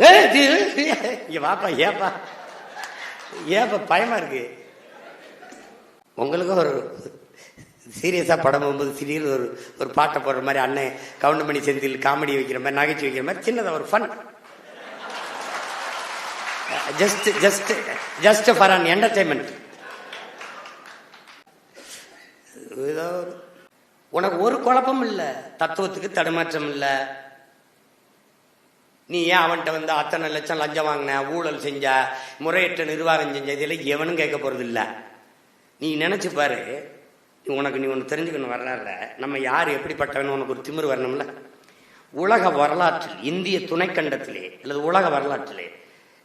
இங்க வாப்பா ஏப்பா. ஏப்பா பயமா இருக்கு. உங்களுக்கும் ஒரு சீரியஸா படம் போகும்போது திடீர்னு ஒரு ஒரு பாட்டை போடுற மாதிரி அண்ணன் கவுண்டமணி செந்தில் காமெடி வைக்கிற மாதிரி நகைச்சுவை வைக்கிற மாதிரி சின்னதா ஒரு fun just just just for an entertainment ஏதோ உனக்கு ஒரு குழப்பம் இல்ல. தத்துவத்துக்கு தடுமாற்றம் இல்ல. நீ ஏன் அவன்கிட்ட வந்து அத்தனை லட்சம் லஞ்சம் வாங்கின ஊழல் செஞ்ச முறையற்ற நிர்வாகம் செஞ்ச இதில் எவனும் கேட்க போகிறது இல்லை நீ நினச்சி பாரு. நீ உனக்கு நீ ஒன்று தெரிஞ்சுக்கணும் வரலாறுல. நம்ம யார் எப்படிப்பட்டவன் உனக்கு ஒரு திமிரு வரணும்ல. உலக வரலாற்றில் இந்திய துணைக்கண்டத்திலே அல்லது உலக வரலாற்றிலே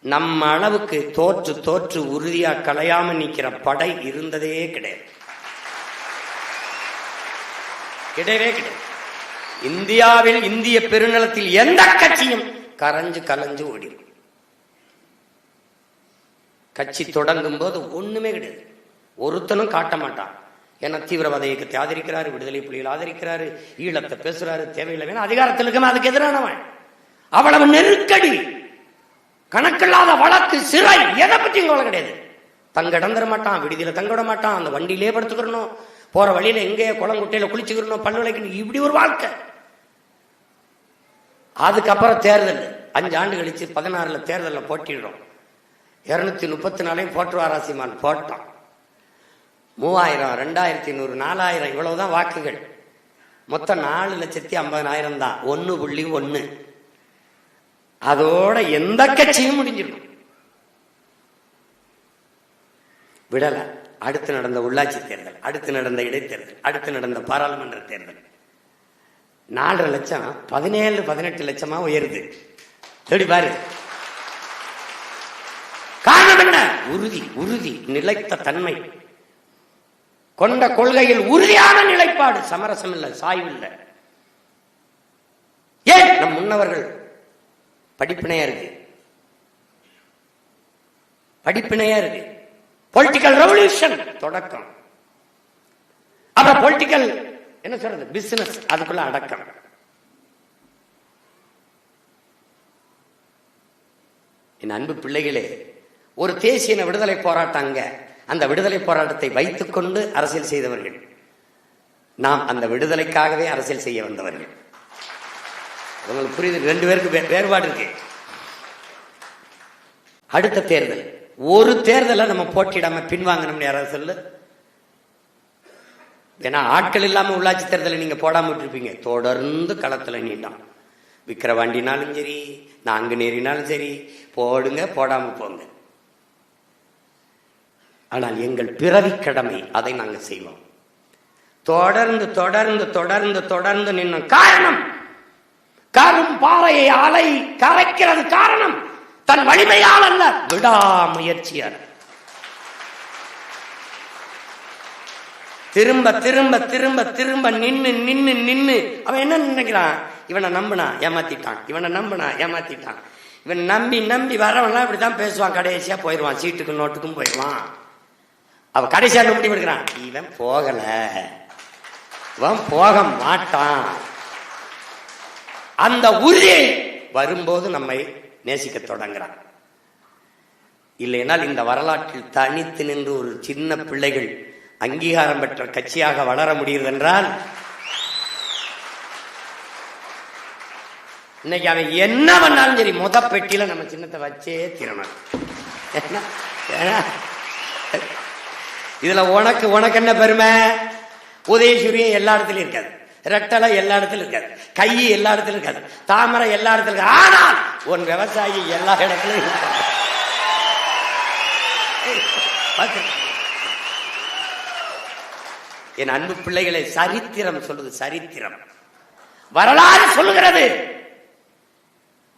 நம்ம அளவுக்கு தோற்று தோற்று உறுதியாக கலையாம நிற்கிற படை இருந்ததே கிடையாது. கிடையவே கிடையாது. இந்தியாவில் இந்திய பெருநிலத்தில் எந்த கட்சியும் கரைஞ்சு கலைஞ்சு ஓடிடும் கட்சி தொடங்கும் போது ஒண்ணுமே கிடையாது. ஒருத்தனும் காட்ட மாட்டான். ஏன்னா தீவிரவாத இயக்கத்தை ஆதரிக்கிறாரு விடுதலை புலிகள் ஆதரிக்கிறாரு ஈழத்தை பேசுறாரு தேவையில்லை வேணும் அதிகாரத்தில் இருக்க அதுக்கு எதிரானவன். அவ்வளவு நெருக்கடி கணக்கில்லாத வழக்கு சிறை எதை பற்றியும் கவலை கிடையாது. தங்க மாட்டான் விடுதியில தங்க விட மாட்டான் அந்த வண்டியிலே படுத்துக்கிறணும் போற வழியில எங்கே குளங்குட்டையில குளிச்சுக்கிறணும் பல்லு இப்படி ஒரு வாழ்க்கை. அதுக்கப்புறம் தேர்தல். அஞ்சு ஆண்டு கழிச்சு பதினாறுல தேர்தலில் போட்டிடுறோம். இருநூத்தி முப்பத்தி நாலையும் போட்டுருவாராசியமான போட்டோம். மூவாயிரம் ரெண்டாயிரத்தி நூறு நாலாயிரம் இவ்வளவுதான் வாக்குகள். மொத்தம் நாலு லட்சத்தி ஐம்பதனாயிரம் தான். ஒன்னு புள்ளி ஒன்னு. அதோட எந்த கட்சியும் முடிஞ்சிடும் விடல. அடுத்து நடந்த உள்ளாட்சி தேர்தல் அடுத்து நடந்த இடைத்தேர்தல் அடுத்து நடந்த பாராளுமன்ற தேர்தல். நாலரை லட்சம் பதினேழு பதினெட்டு லட்சமா உயருது. எப்படி பாரு. காரணம் என்ன? உறுதி உறுதி நிலைத்த தன்மை. கொண்ட கொள்கையில் உறுதியான நிலைப்பாடு. சமரசம் இல்லை சாய்வு இல்லை. ஏன்? நம் முன்னவர்கள் படிப்பினையா இருக்கு. படிப்பினையா இருக்கு. பொலிட்டிக்கல் ரெவல்யூஷன் தொடக்கம். அப்புறம் பொலிட்டிக்கல் என்ன சொல்றது? பிசினஸ் அதுக்குள்ள அடக்கம். என் அன்பு பிள்ளைகளே ஒரு தேசிய விடுதலை போராட்டங்க அந்த விடுதலை போராட்டத்தை வைத்துக்கொண்டு அரசியல் செய்தவர்கள். நாம் அந்த விடுதலைக்காகவே அரசியல் செய்ய வந்தவர்கள். உங்களுக்கு புரியுது? ரெண்டு பேருக்கு வேறுபாடு இருக்கு. அடுத்த தேர்தல். ஒரு தேர்தலை நம்ம போட்டியிடாம பின்வாங்கணும்னு யாராவது சொல்லு. ஏன்னா ஆட்கள் இல்லாமல் உள்ளாட்சி தேர்தலில் நீங்கள் போடாம விட்டுருப்பீங்க. தொடர்ந்து களத்துல நீண்டாம் விக்கிரவாண்டினாலும் சரி நாங்குநேரினாலும் சரி போடுங்க போடாம போங்க. ஆனால் எங்கள் பிறவி கடமை அதை நாங்க செய்வோம். தொடர்ந்து தொடர்ந்து தொடர்ந்து தொடர்ந்து நின்ன காரணம்! கரும் பாறையை அலை கரைக்கிறது காரணம். தன் வலிமையால் அல்ல விடாமுயற்சியால். திரும்ப திரும்ப திரும்ப திரும்ப நின்னு நின்னு நின்னு. அவன் என்ன நினைக்கிறான்? இவனை நம்பினா ஏமாத்திட்டான். இவனை நம்பினா ஏமாத்திட்டான். இவன் நம்பி நம்பி வரவன்லாம் இப்படிதான் பேசுவான். கடைசியா போயிடுவான். சீட்டுக்கும் நோட்டுக்கும் போயிடுவான். அவன் கடைசியா முடிவு எடுக்கிறான் இவன் போகல. இவன் போக மாட்டான். அந்த உறுதி வரும்போது நம்மை நேசிக்க தொடங்குறான். இல்லைனால் இந்த வரலாற்றில் தனித்து நின்று ஒரு சின்ன பிள்ளைகள் அங்கீகாரம் பெற்ற கட்சியாக வளர முடியுது என்றால் இன்னைக்கு அவன் என்ன பண்ணாலும் சரி முத பெட்டியில நம்ம சின்னத்தை வச்சே திறமை இதுல உனக்கு உனக்கு என்ன பெருமை? உதயசூரியன் எல்லா இடத்துலயும் இருக்காது ரெட்டலை எல்லா இடத்துலயும் இருக்காது கை எல்லா இடத்துலயும் இருக்காது தாமரை எல்லா இடத்துலயும் இருக்காது ஆனால் உன் விவசாயி எல்லா இடத்துலயும் இருக்காது என் அன்பு பிள்ளைகளை சரித்திரம் சொல்லுது சரித்திரம். வரலாறு சொல்லுகிறது.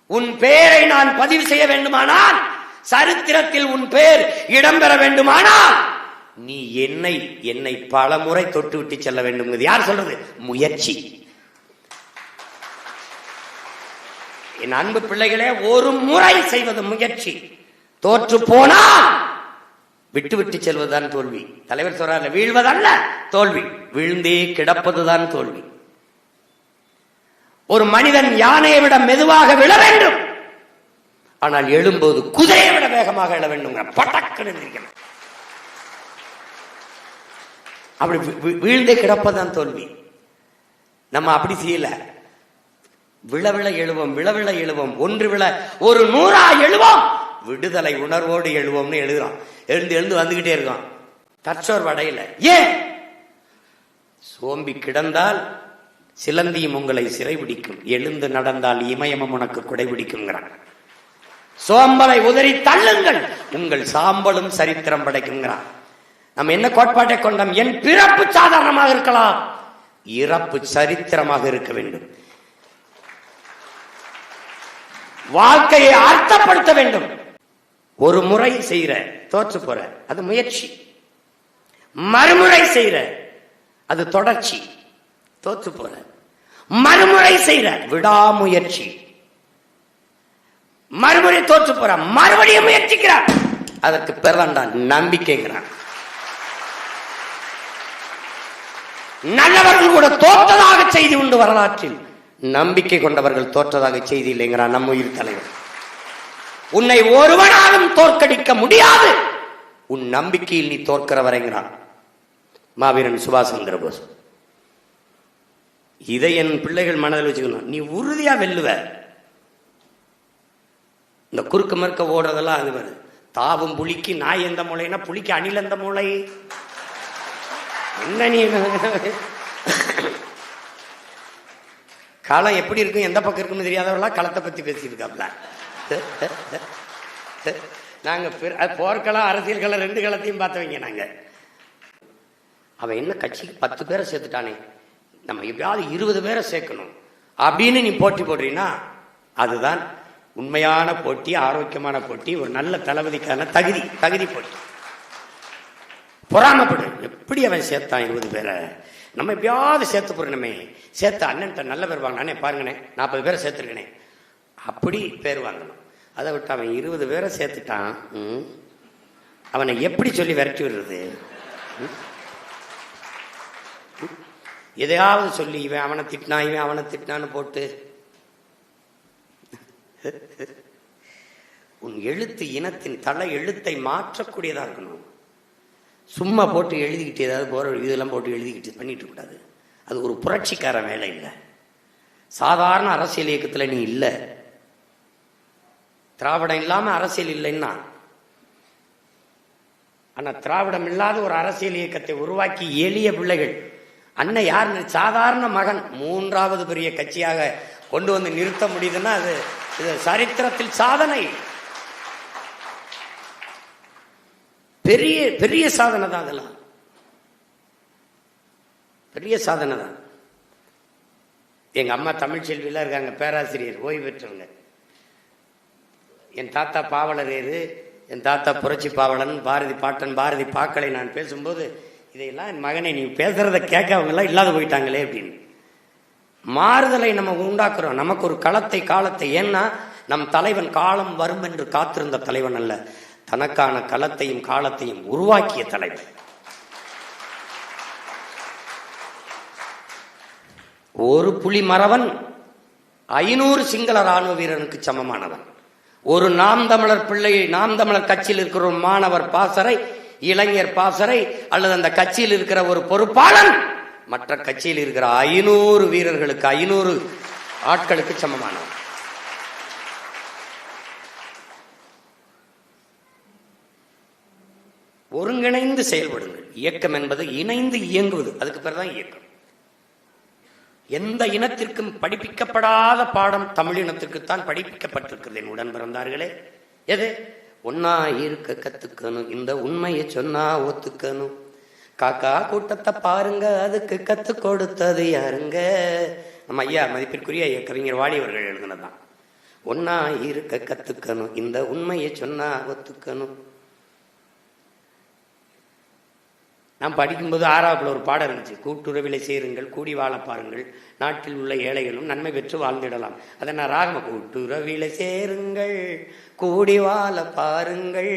உன் பெயரை நான் பதிவு செய்ய வேண்டுமானால் சரித்திரத்தில் உன் பெயர் இடம்பெற வேண்டுமானால் நீ என்னை என்னை பல முறை தொட்டு விட்டு செல்ல வேண்டும் யார் சொல்றது? முயற்சி. என் அன்பு பிள்ளைகளே ஒரு முறை செய்வது முயற்சி. தோற்று போனால் விட்டு விட்டு செல்வதுதான் தோல்வி. தலைவர் சொல்றாரு வீழ்வதல்ல தோல்வி. விழுந்தே கிடப்பதுதான் தோல்வி. ஒரு மனிதன் யானையை விட மெதுவாக விழ வேண்டும். ஆனால் எழும்போது குதிரையை விட வேகமாக எழ வேண்டுங்க பட்டக்கன்னு அப்படி வீழ்ந்தே கிடப்பதான் தோல்வி. நம்ம அப்படி செய்யல. விழ விழ எழுவோம் விழ விழ எழுவோம். ஒன்று விழ ஒரு நூறா எழுவோம். விடுதலை உணர்வோடு எழுவோம்னு எழுதுறோம் எழுந்து எழுந்து வந்துகிட்டே இருக்கான். தற்சோர் வடையில ஏன் சோம்பி கிடந்தால் சிலந்தியும் உங்களை சிறைபிடிக்கும். எழுந்து நடந்தால் இமயமும் உனக்கு குடைபிடிக்குங்கிறான் சோம்பலை உதறி தள்ளுங்கள் உங்கள் சாம்பலும் சரித்திரம் படைக்குங்கிறான் நம்ம என்ன கோட்பாட்டை கொண்டோம்? என் பிறப்பு சாதாரணமாக இருக்கலாம். இறப்பு சரித்திரமாக இருக்க வேண்டும். வாழ்க்கையை அர்த்தப்படுத்த வேண்டும். ஒரு முறை செய்யற தோற்று போற அது முயற்சி. மறுமுறை செய்யற அது தொடர்ச்சி தோற்று போற. மறுமுறை செய்யற விடாமுயற்சி. மறுமுறை தோற்று போற மறுபடியும் முயற்சிக்கிறார் அதற்கு பிறந்தான் நம்பிக்கைங்கிறான். நல்லவர்கள் கூட தோற்றதாக செய்தி உண்டு வரலாற்றில். நம்பிக்கை கொண்டவர்கள் தோற்றதாக செய்தி இல்லைங்கிறான் நம்ம உயிர் தலைவர். உன்னை ஒருவனாலும் தோற்கடிக்க முடியாது. உன் நம்பிக்கையில் நீ தோற்கிறவரைங்கிறான். மாவீரன் சுபாஷ் சந்திர போஸ். இதை என் பிள்ளைகள் மனதில் வச்சுக்கணும். நீ உறுதியா வெல்லுவ. இந்த குறுக்க மறுக்க ஓடுறதெல்லாம் அது வருது தாவும் புளிக்கு நாய் எந்த மூளைனா புளிக்கு அணில் எந்த மூளை? என்ன நீ? களம் எப்படி இருக்கும்? எந்த பக்கம் இருக்குன்னு தெரியாதவர்களா களத்தை பத்தி பேசியிருக்காப்ல நாங்கள் போர்க்களம் அரசியல் களம் ரெண்டு களத்தையும் பார்த்தவங்க நாங்கள் அவன் என்ன கட்சிக்கு பத்து பேரை சேர்த்துட்டானே? நம்ம எப்படியாவது இருபது பேரை சேர்க்கணும். அப்படின்னு நீ போட்டி போடுறீன்னா அதுதான் உண்மையான போட்டி ஆரோக்கியமான போட்டி ஒரு நல்ல தளபதிக்கான தகுதி தகுதி போட்டி. பொறாமப்படு. எப்படி அவன் சேர்த்தான் இருபது பேரை? நம்ம எப்படியாவது சேர்த்து போறணுமே சேர்த்த அண்ணன்ட்ட நல்ல பேர் வாங்கினானே பாருங்கண்ணே நாற்பது பேரை சேர்த்துருக்கனே. அப்படி பேர் வாங்கணும். அதை விட்டு அவன் இருபது பேரை சேர்த்துட்டான். ம். அவனை எப்படி சொல்லி விரட்டி விடுறது? ம்? எதையாவது சொல்லி இவன் அவனை திட்டினா இவன் அவனை திட்டினான்னு போட்டு. உன் எழுத்து இனத்தின் தலை எழுத்தை மாற்றக்கூடியதா இருக்கணும். சும்மா போட்டு எழுதிக்கிட்டு ஏதாவது போற இதெல்லாம் போட்டு எழுதிக்கிட்டு பண்ணிட்டு கூடாது அது ஒரு புரட்சிக்கார வேலை இல்லை. சாதாரண அரசியல் இயக்கத்தில் நீ இல்லை. திராவிடம் இல்லாம அரசியல் இல்லைன்னா. ஆனா திராவிடம் இல்லாத ஒரு அரசியல் இயக்கத்தை உருவாக்கி எளிய பிள்ளைகள் அண்ணன் யார் சாதாரண மகன் மூன்றாவது பெரிய கட்சியாக கொண்டு வந்து நிறுத்த முடியுதுன்னா அது இது சரித்திரத்தில் சாதனை. பெரிய பெரிய சாதனை தான் அதெல்லாம். பெரிய சாதனை தான். எங்க அம்மா தமிழ்ச்செல்வியெல்லாம் இருக்காங்க பேராசிரியர் ஓய்வு பெற்றவங்க. என் தாத்தா பாவலரேரு என் தாத்தா புரட்சி பாவலன் பாரதி பாட்டன் பாரதி பாக்களை நான் பேசும்போது இதையெல்லாம் என் மகனை நீ பேசுகிறத கேட்க அவங்கெல்லாம் இல்லாத போயிட்டாங்களே அப்படின்னு. மாறுதலை நம்ம உண்டாக்குறோம். நமக்கு ஒரு களத்தை காலத்தை ஏன்னா நம் தலைவன் காலம் வரும் என்று காத்திருந்த தலைவன் அல்ல. தனக்கான களத்தையும் காலத்தையும் உருவாக்கிய தலைவன். ஒரு புலி மறவன் ஐநூறு சிங்கள ராணுவ வீரனுக்கு சமமானவன். ஒரு நாம் தமிழர் பிள்ளை நாம் தமிழர் கட்சியில் இருக்கிற ஒரு மாணவர் பாசறை இளைஞர் பாசறை அல்லது அந்த கட்சியில் இருக்கிற ஒரு பொறுப்பாளன் மற்ற கட்சியில் இருக்கிற ஐநூறு வீரர்களுக்கு ஐநூறு ஆட்களுக்கு சமமானவர். ஒருங்கிணைந்து செயல்படுங்கள். இயக்கம் என்பது இணைந்து இயங்குவது. அதுக்கு பேர் தான் இயக்கம். எந்த இனத்திற்கும் படிப்பிக்கப்படாத பாடம் தமிழ் இனத்திற்குத்தான் படிப்பிக்கப்பட்டிருக்கிறது. என் உடன் பிறந்தார்களே. எது? ஒன்னா இருக்க கத்துக்கணும். இந்த உண்மையை சொன்னா ஒத்துக்கணும். காக்கா கூட்டத்தை பாருங்க அதுக்கு கத்து கொடுத்தது யாருங்க? நம்ம ஐயா மதிப்பிற்குரிய ஐயா கவிஞர் வாடி அவர்கள் ஒன்னா இருக்க கத்துக்கணும். இந்த உண்மையை சொன்னா ஒத்துக்கணும். நான் படிக்கும்போது ஆறாவதுல ஒரு பாடம் இருந்துச்சு. கூட்டுறவிலை சேருங்கள் கூடி வாழ பாருங்கள். நாட்டில் உள்ள ஏழைகளும் நன்மை பெற்று வாழ்ந்திடலாம். அதை நான் ராகம கூட்டுறவிலை சேருங்கள் கூடி வாழ பாருங்கள்.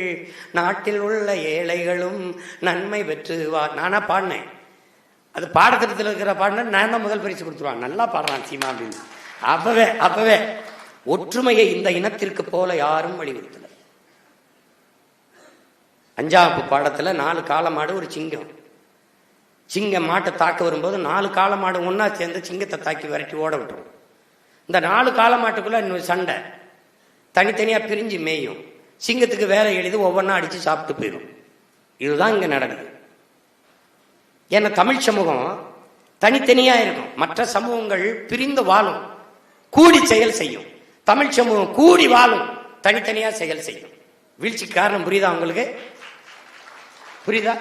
நாட்டில் உள்ள ஏழைகளும் நன்மை பெற்று வா நானா பாடினேன். அது பாடத்திட்டத்தில் இருக்கிற பாடின நான் தான் முதல் பரிசு கொடுத்துருவான். நல்லா பாடுறான் சீமா அப்படின்னு. அப்பவே அப்பவே ஒற்றுமையை இந்த இனத்திற்கு போல யாரும் வலியுறுத்தல. அஞ்சாவது பாடத்தில் நாலு காலமாடு ஒரு சிங்கம். சிங்கம் மாட்டை தாக்க வரும்போது நாலு காலமாடு ஒன்றா சேர்ந்து சிங்கத்தை தாக்கி விரட்டி ஓட விட்டுரும். இந்த நாலு காலமாட்டுக்குள்ளே இன்னொரு சண்டை. தனித்தனியாக பிரிஞ்சு மேயும். சிங்கத்துக்கு வேலை எழுதி ஒவ்வொன்றா அடித்து சாப்பிட்டு போயிடும் இதுதான் இங்கே நடக்குது. ஏன்னா தமிழ் சமூகம் தனித்தனியாக இருக்கும். மற்ற சமூகங்கள் பிரிந்து வாழும். கூடி செயல் செய்யும். தமிழ் சமூகம் கூடி வாழும். தனித்தனியாக செயல் செய்யும். வீழ்ச்சிக்கு காரணம் புரியுதா உங்களுக்கு? புரியுதா?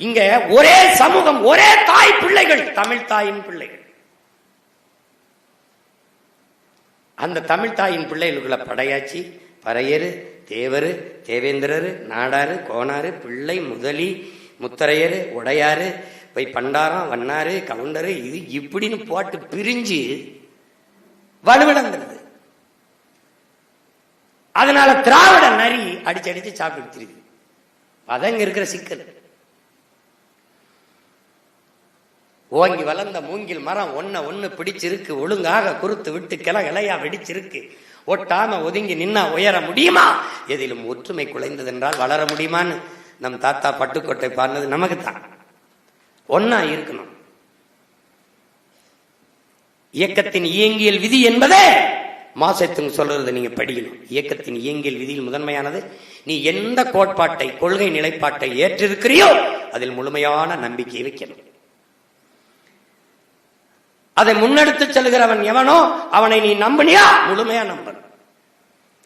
இங்க ஒரே சமூகம் ஒரே தாய் பிள்ளைகள் தமிழ் தாயின் பிள்ளைகள். அந்த தமிழ் தாயின் பிள்ளைகளுக்குள்ள படையாச்சி பறையரு தேவரு தேவேந்திரரு நாடாரு கோனாரு பிள்ளை முதலி முத்தரையரு உடையாறு போய் பண்டாரம் வண்ணாறு கவுண்டரு இது இப்படின்னு போட்டு பிரிஞ்சு வலுவிழந்துருது அதனால திராவிட நரி அடிச்சு அடிச்சு சாப்பிட்டு அதான் இருக்கிற சிக்கல். ஓங்கி வளர்ந்த மூங்கில் மரம் ஒன்ன ஒண்ணு பிடிச்சிருக்கு ஒழுங்காக குறுத்து விட்டு கிள இலையா வெடிச்சிருக்கு. ஒட்டாம ஒதுங்கி நின்னா உயர முடியுமா? எதிலும் ஒற்றுமை குலைந்தது என்றால் வளர முடியுமான்னு நம் தாத்தா பட்டுக்கோட்டை பாடினது நமக்கு தான் ஒன்னா இருக்கணும். இயக்கத்தின் இயங்கியல் விதி என்பதே மாசத்துங்க சொல்றதை நீங்க படிக்கணும். இயக்கத்தின் இயங்கியல் விதியில் முதன்மையானது நீ எந்த கோட்பாட்டை கொள்கை நிலைப்பாட்டை ஏற்றிருக்கிறியோ அதில் முழுமையான நம்பிக்கை வைக்கணும். அதை முன்னெடுத்து செல்கிறவன் எவனோ அவனை நீ நம்பினியா? முழுமையா நம்பணும்.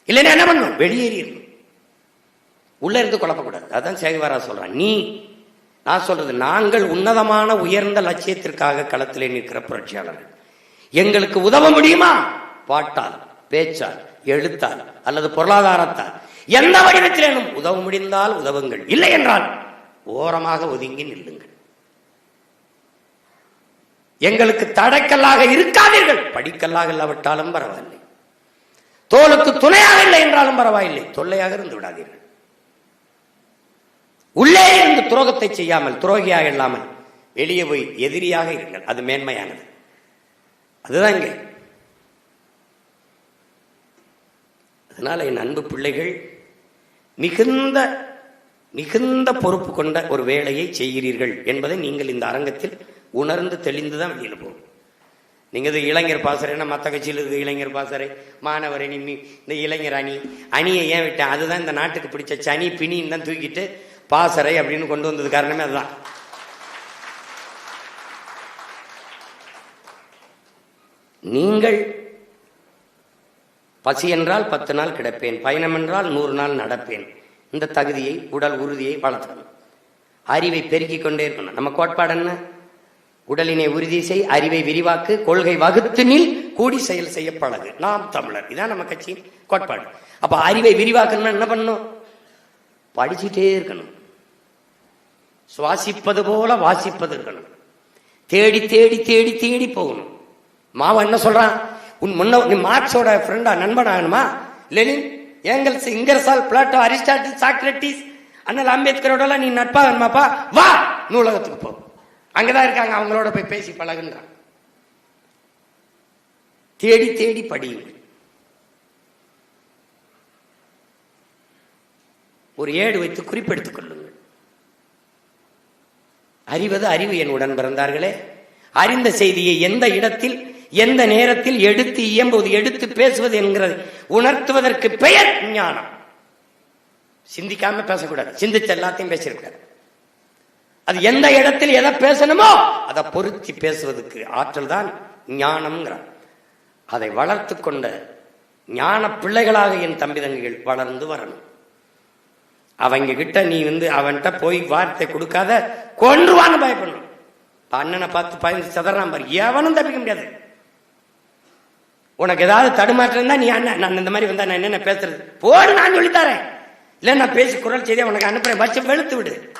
இல்லைன்னா என்ன பண்ணும்? வெளியேறிடணும். உள்ள இருந்து குழப்பக்கூடாது. அதான் சேகவாரா சொல்றான். நீ நான் சொல்றது நாங்கள் உன்னதமான உயர்ந்த லட்சியத்திற்காக களத்திலே நிற்கிற புரட்சியாளர்கள். எங்களுக்கு உதவ முடியுமா? பாட்டால் பேச்சால் எழுத்தால் அல்லது பொருளாதாரத்தால் எந்த வடிவத்திலேனும் உதவ முடிந்தால் உதவுங்கள். இல்லை என்றால் ஓரமாக ஒதுங்கி நில்லுங்கள். எங்களுக்கு தடைக்கல்லாக இருக்காதீர்கள். படிக்கல்லாக இல்லாவிட்டாலும் பரவாயில்லை. தோலுக்கு துணையாக இல்லை என்றாலும் பரவாயில்லை. தொல்லையாக இருந்து விடாதீர்கள். உள்ளே இருந்து துரோகத்தை செய்யாமல் துரோகியாக இல்லாமல் வெளியே போய் எதிரியாக இருங்கள். அது மேன்மையானது. அதுதான் இங்கே. அதனால் என் அன்பு பிள்ளைகள் மிகுந்த மிகுந்த பொறுப்பு கொண்ட ஒரு வேலையை செய்கிறீர்கள் என்பதை நீங்கள் இந்த அரங்கத்தில் உணர்ந்து தெளிந்து தான் வெளியில் போகும் நீங்கள் இது இளைஞர் பாசறைன்னா மற்ற கட்சியில் இருக்குது இளைஞர் பாசறை? மாணவர் அணி மி- இந்த இளைஞர் அணி. அணியை ஏன் விட்டேன்? அதுதான் இந்த நாட்டுக்கு பிடிச்ச சனி பிணின்னு தான் தூக்கிட்டு பாசறை அப்படின்னு கொண்டு வந்தது காரணமே அதுதான். நீங்கள் பசி என்றால் பத்து நாள் கிடப்பேன் பயணம் என்றால் நூறு நாள் நடப்பேன். இந்த தகுதியை உடல் உறுதியை வளர்த்தணும் அறிவை பெருக்கிக் கொண்டே இருக்கணும். நம்ம கோட்பாடு என்ன? உடலினை உறுதி செய் அறிவை விரிவாக்கு கொள்கை வகுத்து நில் கூடி செயல் செய்ய பழகு. நாம் தமிழர். இதான் நம்ம கட்சியின் கோட்பாடு. அப்ப அறிவை விரிவாக்கணும்னா என்ன பண்ணணும்? படிச்சுட்டே இருக்கணும். சுவாசிப்பது போல வாசிப்பது இருக்கணும். தேடி தேடி தேடி தேடி போகணும். மாவன் என்ன சொல்றான்? உன் முன்ன நீ மார்க்ஸோட ஃப்ரெண்டா நண்பன் ஆகணுமா Lenin Engels Ingersoll Plato Aristotle Socrates அண்ணல் அம்பேத்கரோட நீ நட்பாகணுமாப்பா வா! நூலகத்துக்கு போ. அங்கதான் இருக்காங்க அவங்களோட போய் பேசி பழகுன்றான். தேடி தேடி படியுங்கள். ஒரு ஏடு வைத்து குறிப்பெடுத்துக் கொள்ளுங்கள். அறிவது அறிவு என் உடன் பிறந்தார்களே. அறிந்த செய்தியை எந்த இடத்தில் எந்த நேரத்தில் எடுத்து இயம்புவது எடுத்து பேசுவது என்கிறது உணர்த்துவதற்கு பெயர் ஞானம். சிந்திக்காம பேசக்கூடாது. சிந்திச்ச எல்லாத்தையும் பேசியிருக்காரு. அது எந்த இடத்தில் எதை பேசணுமோ அதை பொருத்தி பேசுவதற்கு ஆற்றல் தான் ஞானம்ங்கிறார். அதை வளர்த்து கொண்ட ஞான பிள்ளைகளாக என் தம்பி தங்கைகள் வளர்ந்து வரணும். அவங்க கிட்ட நீ வந்து அவன்கிட்ட போய் வார்த்தை கொடுக்காத கொன்றுவான்னு பயப்படணும். அண்ணனை பார்த்து பயந்து சதறான் பாரு. எவனும் தப்பிக்க முடியாது. உனக்கு ஏதாவது தடுமாற்றம் தான் நீ அண்ணன் நான் இந்த மாதிரி வந்தா நான் என்னென்ன பேசுறது? போடு நான் சொல்லித்தரேன். இல்லை நான் பேசி குரல் செய்தி உனக்கு அனுப்புறேன். வச்சு வெளுத்து விடு.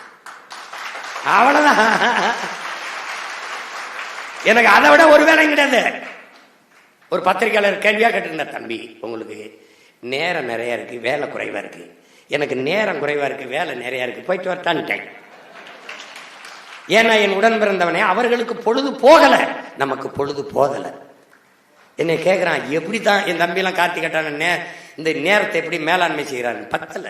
அவ்வளோதான் எனக்கு அதை விட ஒரு வேலையும் கிடையாது. ஒரு பத்திரிக்கையாளர் கேள்வியாக கேட்டிருந்தார் தம்பி உங்களுக்கு. நேரம் நிறைய இருக்கு வேலை குறைவா இருக்கு. எனக்கு நேரம் குறைவா இருக்கு வேலை நிறைய இருக்கு. போயிட்டு வரட்டான்ட்டேன். ஏன்னா என் உடன் பிறந்தவனே அவர்களுக்கு பொழுது போகலை. நமக்கு பொழுது போதலை என்னை கேட்குறான் எப்படி தான் என் தம்பிலாம் கார்த்தி கட்டான நே இந்த நேரத்தை எப்படி மேலாண்மை செய்கிறான்? பத்தல.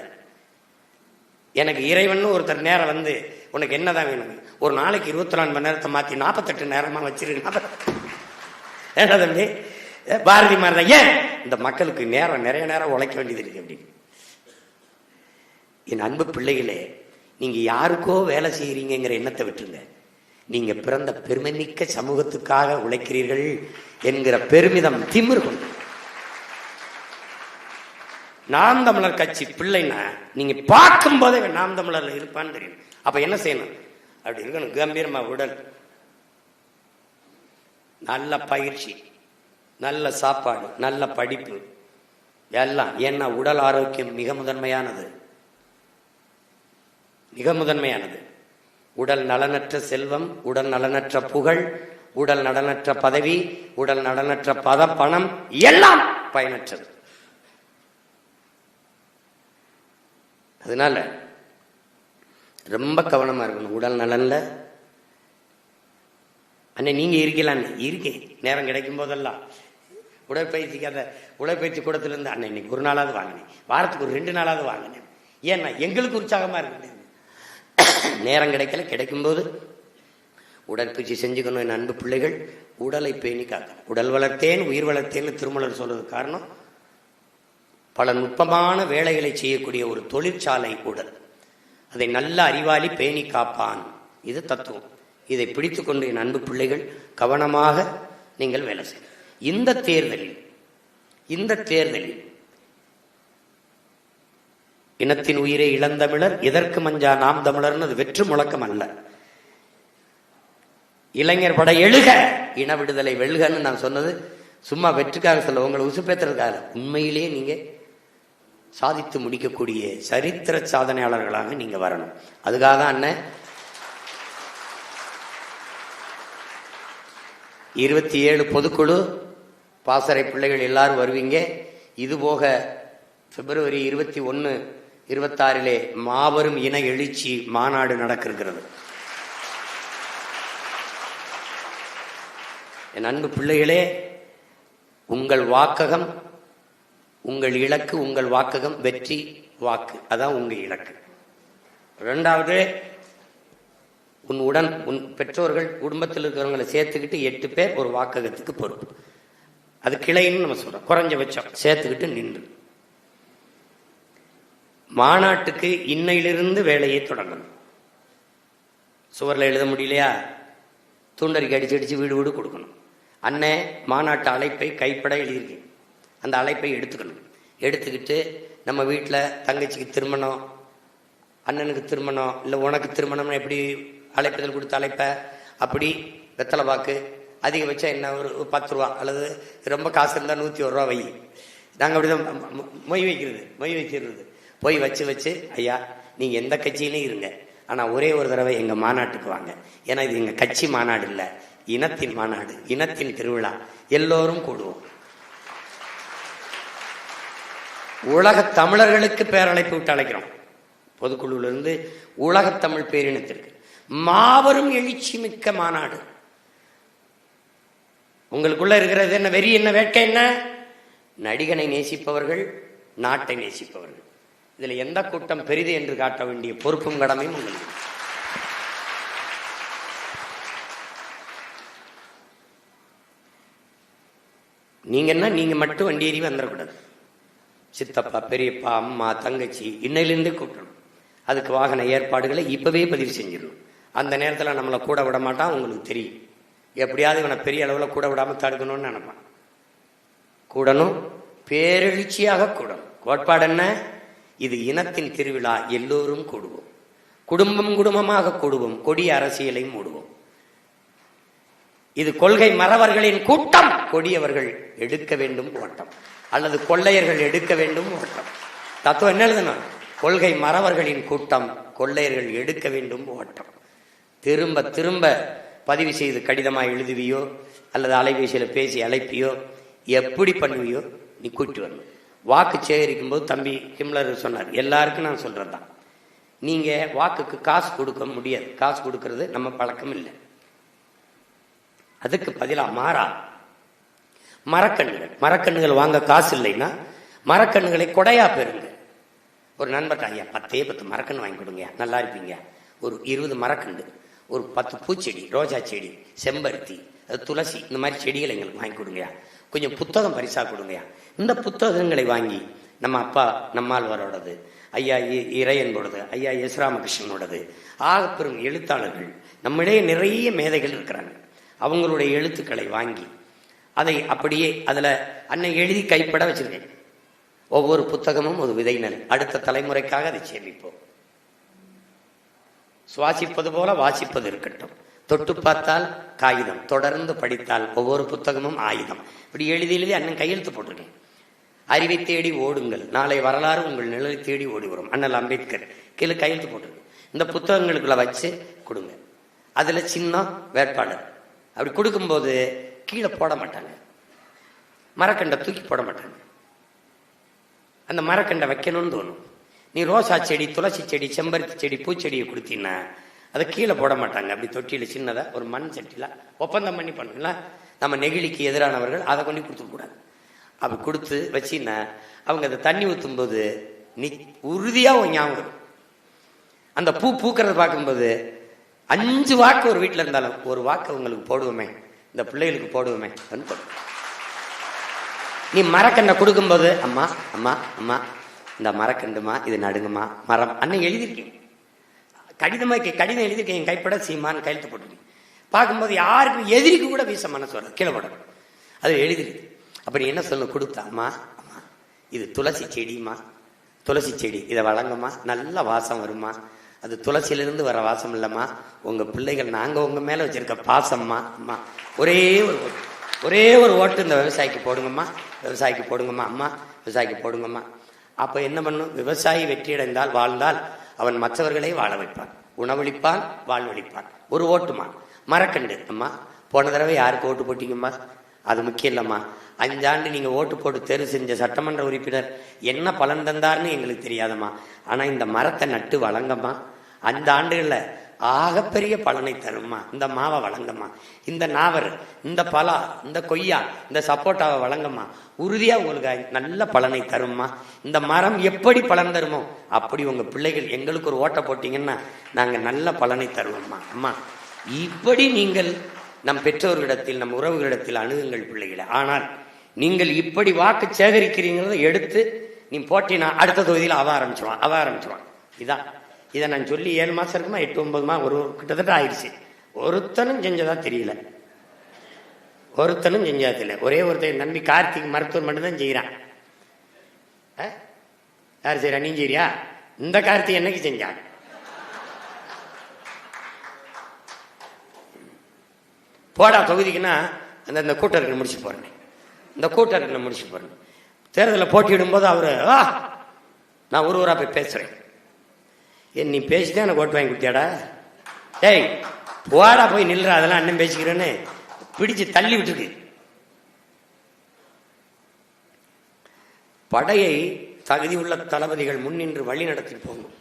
எனக்கு இறைவன் ஒருத்தர் நேரம் வந்து உனக்கு என்னதான் வேணும்? ஒரு நாளைக்கு இருபத்தி நாலு மணி நேரத்தை மாற்றி நாற்பத்தெட்டு நேரமாக வச்சிருக்கா ஏன்னா தம்பி? ஏ, பாரதி மாதிரி தான். ஏன்? இந்த மக்களுக்கு நேரம் நிறைய நேரம் உழைக்க வேண்டியது இருக்கு அப்படின்னு என் அன்பு பிள்ளைகளே நீங்கள் யாருக்கோ வேலை செய்கிறீங்கிற எண்ணத்தை விட்டுருங்க. நீங்க பிறந்த பெருமைமிக்க சமூகத்துக்காக உழைக்கிறீர்கள் என்கிற பெருமிதம் திமிரு கொண்டு. நாம் தமிழர் கட்சி பிள்ளைன்னா நீங்க பார்க்கும் போதே நாம் தமிழர்ல இருப்பான்னு தெரியும். அப்ப என்ன செய்யணும்? அப்படி இருக்கணும் கம்பீரமா உடல். நல்ல பயிற்சி நல்ல சாப்பாடு நல்ல படிப்பு. எல்லாம் ஏன்னா உடல் ஆரோக்கியம் மிக முதன்மையானது. மிக முதன்மையானது. உடல் நலனற்ற செல்வம் உடல் நலனற்ற புகழ் உடல் நலனற்ற பதவி உடல் நலனற்ற பத பணம் எல்லாம் பயனற்றது. அதனால ரொம்ப கவனமா இருக்கணும் உடல் நலன்ல. அண்ணே நீங்க இருக்கலான்னு இருக்கேன். நேரம் கிடைக்கும் போதெல்லாம். உடற்பயிற்சிக்கு அந்த உடற்பயிற்சி கூடத்துல இருந்து அண்ணன் இன்னைக்கு ஒரு நாளாவது வாங்கினேன். வாரத்துக்கு ஒரு ரெண்டு நாளாவது வாங்கினேன். ஏன்னா எங்களுக்கு உற்சாகமா இருக்கு நேரம் கிடைக்கல கிடைக்கும்போது உடற்பயிற்சி செஞ்சுக்கணும் என் அன்பு பிள்ளைகள். உடலை பேணி காக்கணும் உடல் வளர்த்தேன் உயிர் வளர்த்தேன்னு திருமலர் சொல்றது காரணம் பல நுட்பமான வேலைகளை செய்யக்கூடிய ஒரு தொழிற்சாலை உடல். அதை நல்ல அறிவாளி பேணி காப்பான். இது தத்துவம். இதை பிடித்துக்கொண்டு என் அன்பு பிள்ளைகள் கவனமாக நீங்கள் வேலை செய்யும் இந்த தேர்தலில் இந்த தேர்தலில் இனத்தின் உயிரை இளந்தமிழர் எதற்கு மஞ்சா? நாம் தமிழர்னு அது வெற்று முழக்கம் அல்ல. இளைஞர் படை எழுக இன விடுதலை வெல்கன்னு நான் சொன்னது. சும்மா வெற்றுக்காக சொல்ல உங்களை உசுப்பேத்துறதுக்காக உண்மையிலேயே நீங்க சாதித்து முடிக்கக்கூடிய சரித்திர சாதனையாளர்களாக நீங்க வரணும். அதுக்காக தான் அண்ணன் இருபத்தி ஏழு பொதுக்குழு பாசறை பிள்ளைகள் எல்லாரும் வருவீங்க. இது போக பிப்ரவரி இருபத்தி ஒன்று இருபத்தாறிலே மாபெரும் இன எழுச்சி மாநாடு நடக்கிறது என் அன்பு பிள்ளைகளே உங்கள் வாக்ககம் உங்கள் இலக்கு உங்கள் வாக்ககம் வெற்றி வாக்கு. அதான் உங்கள் இலக்கு. ரெண்டாவது உன் உடன் உன் பெற்றோர்கள் குடும்பத்தில் இருக்கிறவங்களை சேர்த்துக்கிட்டு எட்டு பேர் ஒரு வாக்ககத்துக்கு பொறுப்பு. அது கிளைன்னு நம்ம சொல்கிறோம் குறைஞ்சபட்சம் சேர்த்துக்கிட்டு நின்று. மாநாட்டுக்கு இன்னையிலிருந்து வேலையை தொடங்கணும். சுவரில் எழுத முடியலையா? தூண்டறிக்கை அடிச்சு அடிச்சு வீடு வீடு கொடுக்கணும். அண்ணே மாநாட்டு அழைப்பை கைப்பட எழுதியிருக்கேன். அந்த அழைப்பை எடுத்துக்கணும். எடுத்துக்கிட்டு நம்ம வீட்டில் தங்கச்சிக்கு திருமணம் அண்ணனுக்கு திருமணம் இல்லை உனக்கு திருமணம்னு எப்படி அழைப்புதல் கொடுத்த அழைப்ப? அப்படி வெத்தலை பாக்கு அதிகபட்சம் என்ன ஒரு பத்து ரூபா அல்லது ரொம்ப காசு இருந்தால் நூற்றி ஒரு ரூபா வை. நாங்கள் அப்படி தான் மொய் வைக்கிறது மொய் வைக்கிறது. போய் வச்சு வச்சு ஐயா நீங்கள் எந்த கட்சியிலையும் இருங்க. ஆனால் ஒரே ஒரு தடவை எங்கள் மாநாட்டுக்கு வாங்க. ஏன்னா இது எங்கள் கட்சி மாநாடு இல்லை. இனத்தின் மாநாடு இனத்தின் திருவிழா. எல்லோரும் கூடுவோம். உலக தமிழர்களுக்கு பேரழைப்பு விட்டு அழைக்கிறோம். பொதுக்குழுவிலிருந்து உலகத் தமிழ் பேரினத்திற்கு. மாபெரும் எழுச்சி மிக்க மாநாடு. உங்களுக்குள்ள இருக்கிறது என்ன வெறி என்ன வேட்கை என்ன? நடிகனை நேசிப்பவர்கள் நாட்டை நேசிப்பவர்கள். இதுல எந்த கூட்டம் பெரிது என்று காட்ட வேண்டிய பொறுப்பும் கடமையும் உங்களுக்கு நீங்க என்ன? நீங்க மட்டும் வண்டி ஏறி வந்துடக்கூடாது. சித்தப்பா பெரியப்பா அம்மா தங்கச்சி இன்னையிலிருந்தே கூப்பிடணும். அதுக்கு வாகன ஏற்பாடுகளை இப்பவே பதிவு செஞ்சிடணும். அந்த நேரத்தில் நம்மளை கூட விட மாட்டான் உங்களுக்கு தெரியும். எப்படியாவது இவனை பெரிய அளவில் கூட விடாம தடுக்கணும்னு நினைப்பான். கூடணும் பேரெழுச்சியாக கூடணும். கோட்பாடு என்ன? இது இனத்தின் திருவிழா எல்லோரும் கூடுவோம். குடும்பம் குடும்பமாக கூடுவோம். கொடிய அரசியலை மூடுவோம். இது கொள்கை மறவர்களின் கூட்டம். கொடியவர்கள் எடுக்க வேண்டும் ஓட்டம். அல்லது கொள்ளையர்கள் எடுக்க வேண்டும் ஓட்டம். தத்துவம் என்ன எழுதணும் கொள்கை மறவர்களின் கூட்டம் கொள்ளையர்கள் எடுக்க வேண்டும் ஓட்டம். திரும்ப திரும்ப பதிவு செய்து கடிதமாக எழுதுவியோ அல்லது அலைபேசியில் பேசி அழைப்பியோ எப்படி பண்ணுவியோ நீ கூட்டி வரணும். வாக்கு சேகரிக்கும் போது தம்பி ஹிம்லர் சொன்னார் எல்லாருக்கும் நான் சொல்கிறது தான் நீங்க வாக்குக்கு காசு கொடுக்க முடியாது. காசு கொடுக்கறது நம்ம பழக்கம் இல்லை. அதுக்கு பதிலா மாறா. மரக்கண்ணுகள் மரக்கண்ணுகள் வாங்க காசு இல்லைன்னா மரக்கண்ணுகளை கொடையா பெறுங்க. ஒரு நண்பர்கிட்ட ஐயா பத்தே பத்து மரக்கன்று வாங்கி கொடுங்க நல்லா இருப்பீங்க. ஒரு இருபது மரக்கன்று ஒரு பத்து பூச்செடி ரோஜா செடி செம்பருத்தி துளசி இந்த மாதிரி செடிகளை எங்களுக்கு வாங்கி கொடுங்கயா கொஞ்சம் புத்தகம் பரிசா கொடுங்கயா இந்த புத்தகங்களை வாங்கி நம்ம அப்பா நம்மாழ்வாரோடது ஐயா இ- இறையன்போடது ஐயா எஸ் ராமகிருஷ்ணனோடது ஆகப்பெரும் எழுத்தாளர்கள் நம்மிடையே நிறைய மேதைகள் இருக்கிறாங்க. அவங்களுடைய எழுத்துக்களை வாங்கி அதை அப்படியே அதுல அன்னை எழுதி கைப்பட வச்சிருக்கேன். ஒவ்வொரு புத்தகமும் ஒரு விதை நல் அடுத்த தலைமுறைக்காக அதை சேமிப்போம். சுவாசிப்பது போல வாசிப்பது இருக்கட்டும். தொட்டு பார்த்தால் காகிதம் தொடர்ந்து படித்தால் ஒவ்வொரு புத்தகமும் ஆயுதம். இப்படி எழுதி எழுதி அண்ணன் கையெழுத்து போட்டிருக்கேன். அறிவை தேடி ஓடுங்கள். நாளை வரலாறு உங்கள் நிழலை தேடி ஓடி வரும். அண்ணல் அம்பேத்கர். கீழே கையெழுத்து போட்டிருக்கு இந்த புத்தகங்களுக்குள்ள வச்சு கொடுங்க. அதில் சின்ன வேட்பாளர். அப்படி கொடுக்கும்போது கீழே போட மாட்டாங்க. மரக்கண்டை தூக்கி போட மாட்டாங்க. அந்த மரக்கண்டை வைக்கணும்னு தோணும். நீ ரோசா செடி துளசி செடி செம்பருத்தி செடி பூச்செடியை கொடுத்தீங்கன்னா அதை கீழே போட மாட்டாங்க அப்படி தொட்டியில் சின்னதாக ஒரு மண் சட்டியில் ஒப்பந்தம் பண்ணி பண்ணுங்களா நம்ம நெகிழிக்கு எதிரானவர்கள் அதை கொண்டு கொடுத்துக்கூடாது அப்படி கொடுத்து வச்சின்னா அவங்க அதை தண்ணி ஊற்றும் போது நீ ஒரு ஞாபகம் அந்த பூ பூக்கிறத பார்க்கும்போது அஞ்சு வாக்கு ஒரு வீட்டில் இருந்தாலும் ஒரு வாக்கு உங்களுக்கு போடுவோமே. இந்த பிள்ளைகளுக்கு போடுவோமே. அப்படின்னு நீ மரக்கண்டை கொடுக்கும்போது அம்மா அம்மா அம்மா இந்த மரக்கண்டுமா இது நடுங்குமா மரம் அண்ணன் எழுதியிருக்கீங்க கடிதமாக கே- கடிதம் எழுதியிருக்கேன் என் கைப்பட சீமான்னு கையெழுத்து போட்டுருக்கீங்க பார்க்கும்போது யாருக்கும் எதிரிக்கு கூட வீச மனசு வரும் கீழே போட அது எழுதிருக்கு அப்படி என்ன சொல்லணும்? கொடுத்தாமா அம்மா இது துளசி செடிமா துளசி செடி இதை வழங்கம்மா. நல்ல வாசம் வருமா அது துளசியிலிருந்து வர வாசம் இல்லைம்மா. உங்கள் பிள்ளைகள் நாங்கள் உங்கள் மேலே வச்சுருக்க பாசம்மா அம்மா. ஒரே ஒரு ஓட்டு. ஒரே ஒரு ஓட்டு இந்த விவசாயிக்கு போடுங்கம்மா. விவசாயிக்கு போடுங்கம்மா அம்மா. விவசாயிக்கு போடுங்கம்மா. அப்போ என்ன பண்ணும்? விவசாயி வெற்றியடைந்தால் வாழ்ந்தால் அவன் மற்றவர்களை வாழ வைப்பான். உணவளிப்பான் வாழ்வழிப்பான் ஒரு ஓட்டுமா மரக்கண்டு அம்மா போன தடவை யாருக்கு ஓட்டு போட்டீங்கம்மா? அது முக்கியம் இல்லம்மா. அஞ்சாண்டு நீங்க ஓட்டு போட்டு தேர்வு செஞ்ச சட்டமன்ற உறுப்பினர் என்ன பலன் தந்தார்னு எங்களுக்கு தெரியாதம்மா. ஆனா இந்த மரத்தை நட்டு வழங்கம்மா அந்த ஆண்டுகளில் ஆகப்பெரிய பலனை தரும்மா? இந்த மாவை வழங்கம்மா. இந்த நாவர் இந்த பலா இந்த கொய்யா இந்த சப்போட்டாவை வழங்கம்மா. உறுதியாக உங்களுக்கு நல்ல பலனை தரும்மா. இந்த மரம் எப்படி பலன் தருமோ அப்படி உங்கள் பிள்ளைகள் எங்களுக்கு ஒரு ஓட்டை போட்டிங்கன்னா நாங்கள் நல்ல பலனை தருவோம்மா. அம்மா இப்படி நீங்கள் நம் பெற்றோர்களிடத்தில் நம் உறவுகளிடத்தில் அணுகுங்கள் பிள்ளைகளை. ஆனால் நீங்கள் இப்படி வாக்கு சேகரிக்கிறீங்கிறத எடுத்து நீ போட்டினா அடுத்த தொகுதியில் அவ ஆரம்பிச்சிருவான் அவ ஆரம்பிச்சிருவான் இதான். இதை நான் சொல்லி ஏழு மாசம் இருக்குமா எட்டு ஒன்பதுமா ஒரு கிட்டத்தட்ட ஆயிடுச்சு. ஒருத்தனும் செஞ்சதா தெரியல. ஒருத்தனும் செஞ்சதா தெரியல. ஒரே ஒருத்தன் நம்பி கார்த்திக் மருத்துவர் மட்டும்தான் செய்யறான் ஆ? யார் செய்யறா நீ செய்யறியா இந்த கார்த்திக் என்னைக்கு செஞ்சான்? போடா தொகுதிக்குன்னா அந்த இந்த கூட்டருக்கு முடிச்சு போறேன் இந்த கூட்டருக்கு முடிச்சு போறேன் தேர்தலில் போட்டியிடும் போது அவரு நான் ஒரு ஊரா போய் பேசுறேன். ஏன் நீ பேசிதான் எனக்கு ஓட்டு வாங்கி கொடுத்தியாடா? ஏய் போடா போய் நில்ற அதெல்லாம் அண்ணன் பேசிக்கிறேன்னு. பிடிச்சு தள்ளி விட்டுருக்கு. படையை தகுதி உள்ள தளபதிகள் முன்னின்று வழி நடத்தி போகணும்.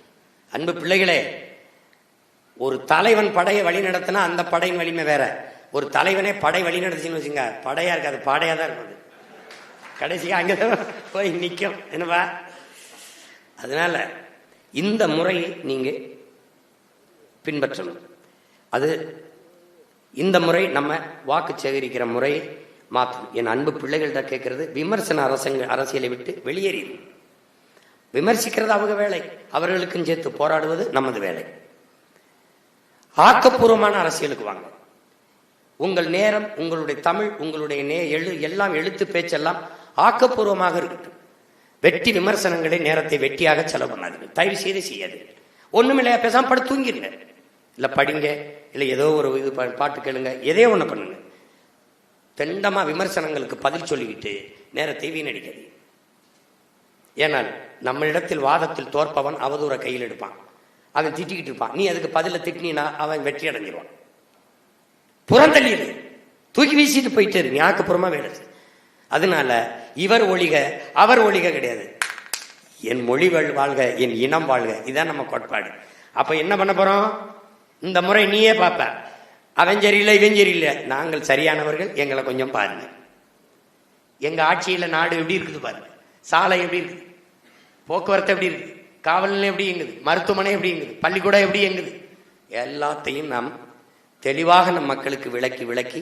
அன்பு பிள்ளைகளே ஒரு தலைவன் படையை வழி நடத்தினா அந்த படையின் வலிமை வேற. ஒரு தலைவனே படை வழி நடத்துச்சுன்னு வச்சுங்க படையா இருக்காது படையா தான் இருக்கும் அது. அங்கே தான் போய் நிற்கும் என்னவா அதனால இந்த முறையை நீங்க பின்பற்றணும். அது இந்த முறை நம்ம வாக்கு சேகரிக்கிற முறையை மாற்றணும் என் அன்பு பிள்ளைகள்கிட்ட கேட்கறது விமர்சன அரசங்க அரசியலை விட்டு வெளியேறிடு விமர்சிக்கிறது அவங்க வேலை அவர்களுக்கும் சேர்த்து போராடுவது நமது வேலை. ஆக்கப்பூர்வமான அரசியலுக்கு வாங்க. உங்கள் நேரம் உங்களுடைய தமிழ் உங்களுடைய நே எழு எல்லாம் எழுத்து பேச்செல்லாம் ஆக்கப்பூர்வமாக இருக்கட்டும். வெட்டி விமர்சனங்களை நேரத்தை வெட்டியாக செலவு பண்ணாதீங்க. தயவு செய்து செய்யாதீங்க. ஒண்ணுமில்லையா பேசாம படுத்து தூங்கிருங்க. இல்ல படிங்க இல்ல ஏதோ ஒரு இது பாட்டு கேளுங்க எதையோ ஒண்ணு பண்ணுங்க. தெண்டமா விமர்சனங்களுக்கு பதில் சொல்லிக்கிட்டு நேரத்தை வீணடிக்காது ஏனால் நம்மளிடத்தில் வாதத்தில் தோற்பவன் அவதூற கையில் எடுப்பான். அவன் திட்டிக்கிட்டு இருப்பான். நீ அதுக்கு பதில திட்டினா அவன் வெற்றி அடைஞ்சிருவான். புறந்தள்ளிடு. தூக்கி வீசிட்டு போயிட்டு இருக்கு நீ ஆக்கப்பூர்வமா வேலை அதனால இவர் ஒழிக அவர் ஒழிக கிடையாது. என் மொழி வாழ்க என் இனம் வாழ்க. இதுதான் நம்ம கோட்பாடு. அப்ப என்ன பண்ண போறோம்? இந்த முறை நீயே பார்ப்ப அவன் சரியில்லை இவன் சரியில்லை. நாங்கள் சரியானவர்கள் எங்களை கொஞ்சம் பாருங்க. எங்க ஆட்சியில் நாடு எப்படி இருக்குது பாருங்க. சாலை எப்படி இருக்குது? போக்குவரத்து எப்படி இருக்குது? காவல் நிலையம் எப்படி எங்குது மருத்துவமனை எப்படி எங்குது பள்ளிக்கூடம் எப்படி எங்குது எல்லாத்தையும் நாம் தெளிவாக நம் மக்களுக்கு விளக்கி விளக்கி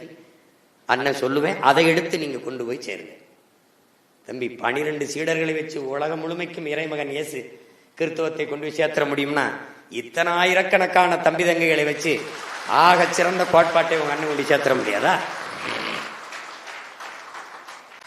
அண்ணன் சொல்லுவேன் அதை எடுத்து நீங்க கொண்டு போய் சேருங்க. தம்பி பனிரெண்டு சீடர்களை வச்சு உலகம் முழுமைக்கும் இறைமகன் இயேசு கிறிஸ்தவத்தை கொண்டு போய் சேர்த்துற முடியும்னா இத்தனை ஆயிரக்கணக்கான தம்பி தங்கைகளை வச்சு ஆக சிறந்த கோட்பாட்டை உங்க அண்ணன் கொண்டு சேர்த்துற முடியாதா?